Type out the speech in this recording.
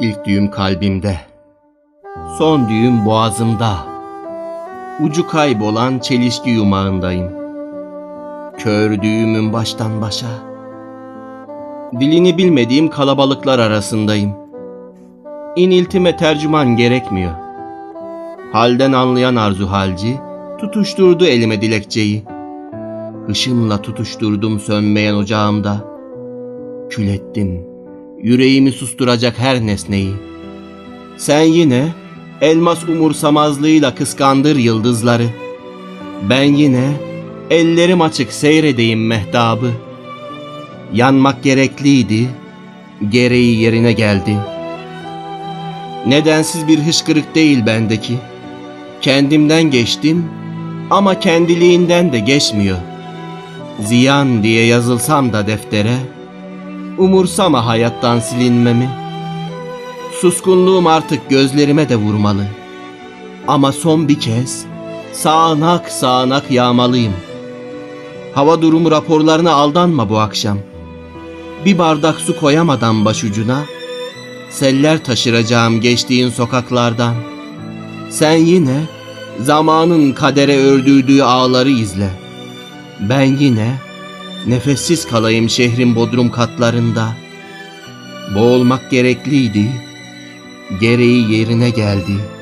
İlk düğüm kalbimde. Son düğüm boğazımda. Ucu kaybolan çelişki yumağındayım. Kör düğümün baştan başa. Dilini bilmediğim kalabalıklar arasındayım. İniltime tercüman gerekmiyor. Halden anlayan arzu halci tutuşturdu elime dilekçeyi. Hışımla tutuşturdum sönmeyen ocağımda. Kül ettim yüreğimi susturacak her nesneyi. Sen yine elmas umursamazlığıyla kıskandır yıldızları. Ben yine ellerim açık seyredeyim mehtabı. Yanmak gerekliydi, gereği yerine geldi. Nedensiz bir hışkırık değil bendeki. Kendimden geçtim ama kendiliğinden de geçmiyor. Ziyan diye yazılsam da deftere, umursama hayattan silinmemi. Suskunluğum artık gözlerime de vurmalı. Ama son bir kez sağanak sağanak yağmalıyım. Hava durumu raporlarına aldanma bu akşam. Bir bardak su koyamadan başucuna, seller taşıracağım geçtiğin sokaklardan. Sen yine zamanın kadere ördürdüğü ağları izle. Ben yine nefessiz kalayım şehrin bodrum katlarında. Boğulmak gerekliydi, gereği yerine geldi.''